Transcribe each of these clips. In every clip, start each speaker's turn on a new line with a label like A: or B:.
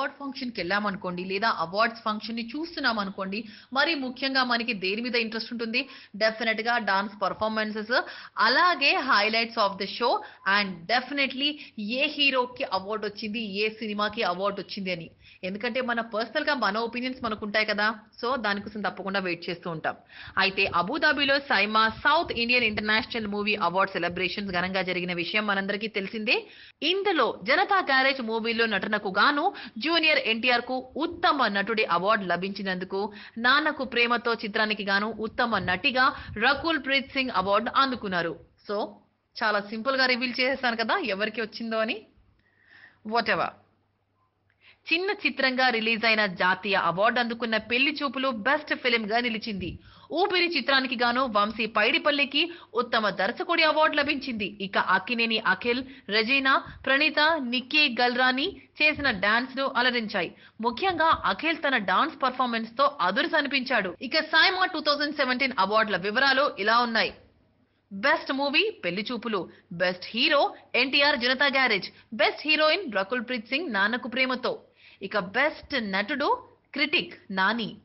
A: Award ఫంక్షన్కి వెళ్ళామనుకోండి లేదా అవార్డ్స్ ఫంక్షన్ని చూస్తున్నాం అనుకోండి మరి ముఖ్యంగా మనకి దేని మీద ఇంట్రెస్ట్ ఉంటుంది? డెఫినెట్గా డాన్స్ పర్ఫార్మెన్సెస్ అలాగే highlights of the show and definitely a హీరోకి అవార్డు వచ్చింది ఏ సినిమాకి అవార్డు వచ్చింది అని. ఎందుకంటే మన పర్సనల్గా మన ఒపీనియన్స్ మనకు ఉంటాయి కదా సో దానికోసం తప్పకుండా వెయిట్ చేస్తూ ఉంటాం. అయితే అబుదాబిలో SIIMA south Indian international movie award celebrations ఘనంగా జరిగిన విషయం మనందరికీ తెలిసిందే. ఇందులో జనతా గ్యారేజ్ మూవీలో నటనకు గాను జూనియర్ ఎన్టీఆర్కు ఉత్తమ నటుడి అవార్డు లభించినందుకు నాన్నకు ప్రేమతో చిత్రానికి గాను ఉత్తమ నటిగా రకుల్ ప్రీత్ సింగ్ అవార్డు అందుకున్నారు. సో చాలా సింపుల్గా రివీల్ చేసేసాను కదా ఎవరికి వచ్చిందో అని? వాట్ ఎవర్ చిన్న చిత్రంగా రిలీజ్ అయిన జాతీయ అవార్డు అందుకున్న పెళ్ళి చూపులు బెస్ట్ ఫిలిం గా నిలిచింది. ఊపిరి చిత్రానికి గాను వంశీ పైడిపల్లికి ఉత్తమ దర్శకుడి అవార్డు లభించింది. ఇక అక్కినేని అఖిల్ రజీనా ప్రణీత నిక్కీ గల్రాని చేసిన డాన్స్ను అలరించాయి. ముఖ్యంగా అఖిల్ తన డాన్స్ పర్ఫార్మెన్స్తో అదురు అనిపించాడు ఇక సాయిమా టూ థౌజండ్ సెవెంటీన్ అవార్డుల వివరాలు ఇలా ఉన్నాయి. Best movie Pelli Choopulu best hero NTR Janatha Garage best heroine Rakul Preet Singh Nannaku Prematho. ఇక బెస్ట్ నటుడు క్రిటిక్ నాని.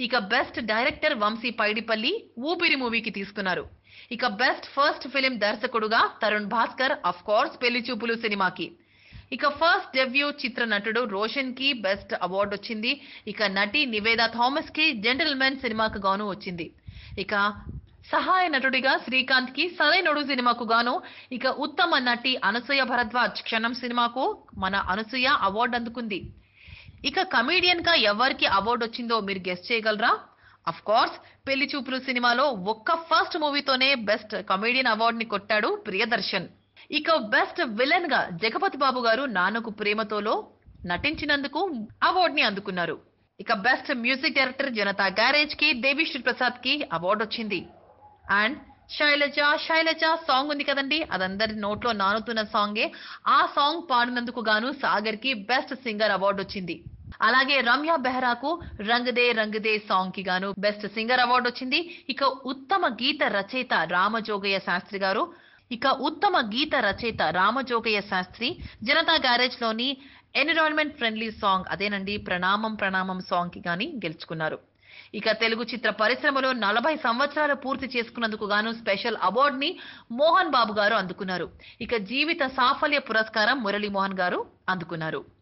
A: ఇక బెస్ట్ డైరెక్టర్ వంశీ పైడిపల్లి ఊపిరి మూవీకి తీసుకున్నారు. ఇక బెస్ట్ ఫస్ట్ ఫిలిం దర్శకుడుగా తరుణ్ భాస్కర్ అఫ్ కోర్స్ పెళ్ళి చూపులు సినిమాకి. ఇక ఫస్ట్ డెబ్యూ చిత్ర నటుడు రోషన్కి బెస్ట్ అవార్డు వచ్చింది. ఇక నటి నివేదా థామస్కి జెంటల్మెన్ సినిమాకు గాను వచ్చింది. ఇక సహాయ నటుడిగా శ్రీకాంత్కి సరైనడు సినిమాకు గాను. ఇక ఉత్తమ నటి అనసూయ భరద్వాజ్ క్షణం సినిమాకు మన అనసూయ అవార్డు అందుకుంది. ఇక కమీడియన్గా ఎవరికి అవార్డు వచ్చిందో మీరు గెస్ట్ చేయగలరా? అఫ్ కోర్స్ పెళ్ళి చూపులు సినిమాలో ఒక్క ఫస్ట్ మూవీతోనే బెస్ట్ కమీడియన్ అవార్డు ని కొట్టాడు ప్రియదర్శన్. ఇక బెస్ట్ విలన్గా జగపతి బాబు గారు నాన్నకు ప్రేమతోలో నటించినందుకు అవార్డు ని అందుకున్నారు. ఇక బెస్ట్ మ్యూజిక్ డైరెక్టర్ జనతా గ్యారేజ్కి దేవిశ్రీ ప్రసాద్కి అవార్డు వచ్చింది. అండ్ శైలజ శైలజ సాంగ్ ఉంది కదండి అదందరి నోట్లో నానుతున్న సాంగే ఆ సాంగ్ పాడినందుకు గాను సాగర్కి బెస్ట్ సింగర్ అవార్డు వచ్చింది. అలాగే రమ్య బెహ్రాకు రంగదే రంగదే సాంగ్కి గాను బెస్ట్ సింగర్ అవార్డు వచ్చింది. ఇక ఉత్తమ గీత రచయిత రామజోగయ్య శాస్త్రి గారు. ఇక ఉత్తమ గీత రచయిత రామజోగయ్య శాస్త్రి జనతా గ్యారేజ్లోని ఎన్విరాన్మెంట్ ఫ్రెండ్లీ సాంగ్ అదేనండి ప్రణామం ప్రణామం సాంగ్కి గాని గెలుచుకున్నారు. ఇక తెలుగు చిత్ర పరిశ్రమలో నలభై సంవత్సరాలు పూర్తి చేసుకున్నందుకు గాను స్పెషల్ అవార్డు ని మోహన్ బాబు గారు అందుకున్నారు. ఇక జీవిత సాఫల్య పురస్కారం మురళీమోహన్ గారు అందుకున్నారు.